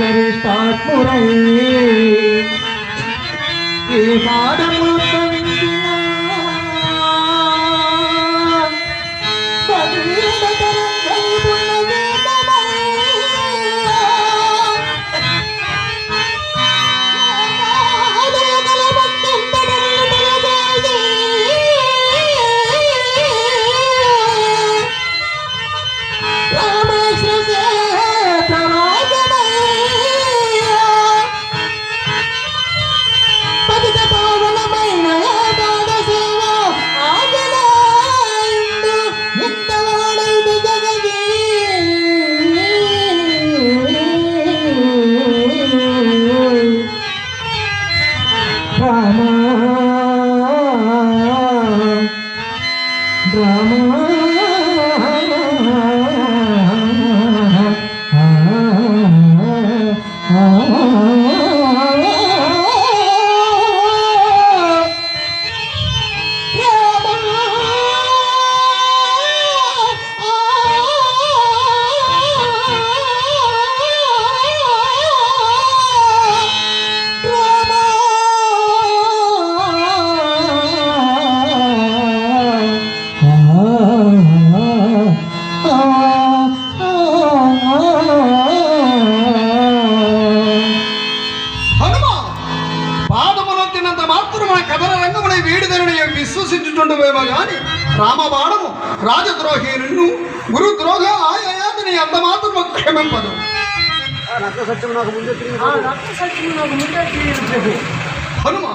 గరిష్టాత్మురై ఈ వీడిదనని విశ్వసించుచుండువేమో గాని రామబాణము రాజద్రోహి నిన్ను గురుద్రోహ ఆయయాతిని అంత మాత్రము క్షమింపదు హనుమ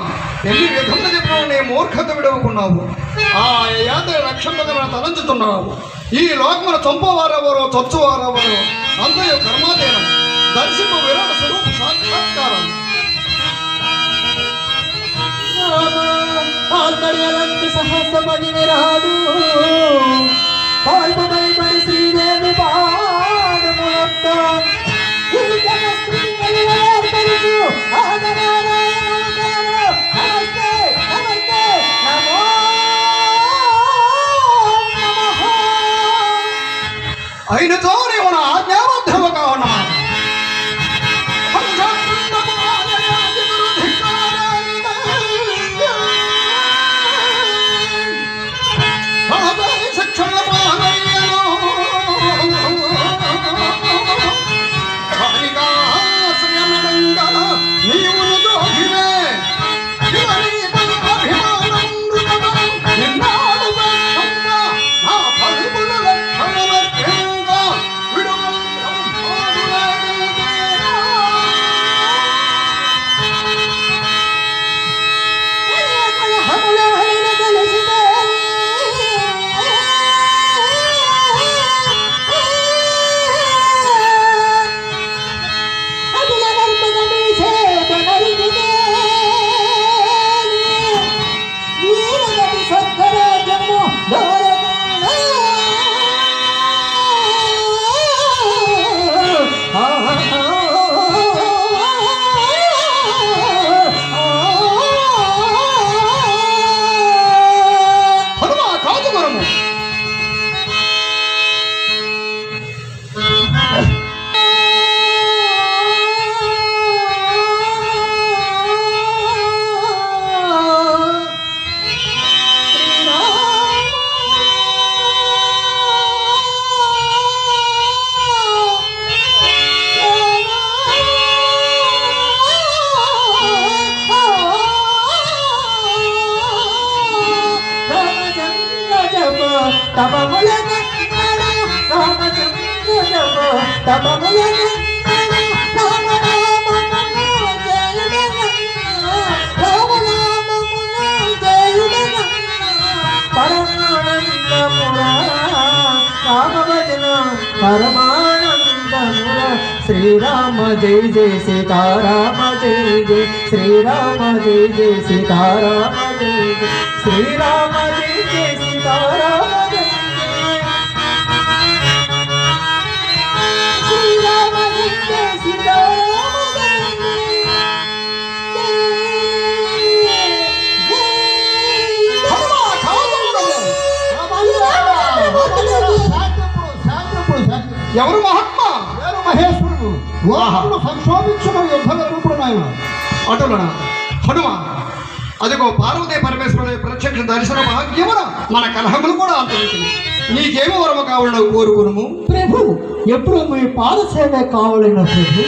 ఎన్ని విధములు చెప్పినా నీ మూర్ఖత విడవకున్నావు. ఆ యాత్ర రక్షంపదన తలంచుతున్నావు. ఈ లోకమున చంపవారెవరో చచ్చువారెవరో అంతయు కర్మాధీనం. దర్శింప విరాట స్వరూప कहाँ समझ में रहा और बड़े बड़े श्री देव पाद मुक्ता हिल जनस्त्री कल्याण పరమానందముర. శ్రీరామ జయ జయ సీతారామ జయ జయ శ్రీరామ జయ జయ సీతారామ జయ జయ శ్రీరామ జయ జయ సీతారామ ఎవరు మహాత్మా? మహేశ్వరుడు? వాహన సంక్షోభించిన యుద్ధ రూపుడు నాయన అటులన హనుమ. అదిగో పార్వతీ పరమేశ్వరుడు ప్రత్యక్ష దర్శన భాగ్యమున మన కలహములు కూడా అంతరించింది నీకేమి వరము కావాలని కోరుకును ప్రభు ఎప్పుడు మీ పాద సేవ కావాలన్న ప్రభు.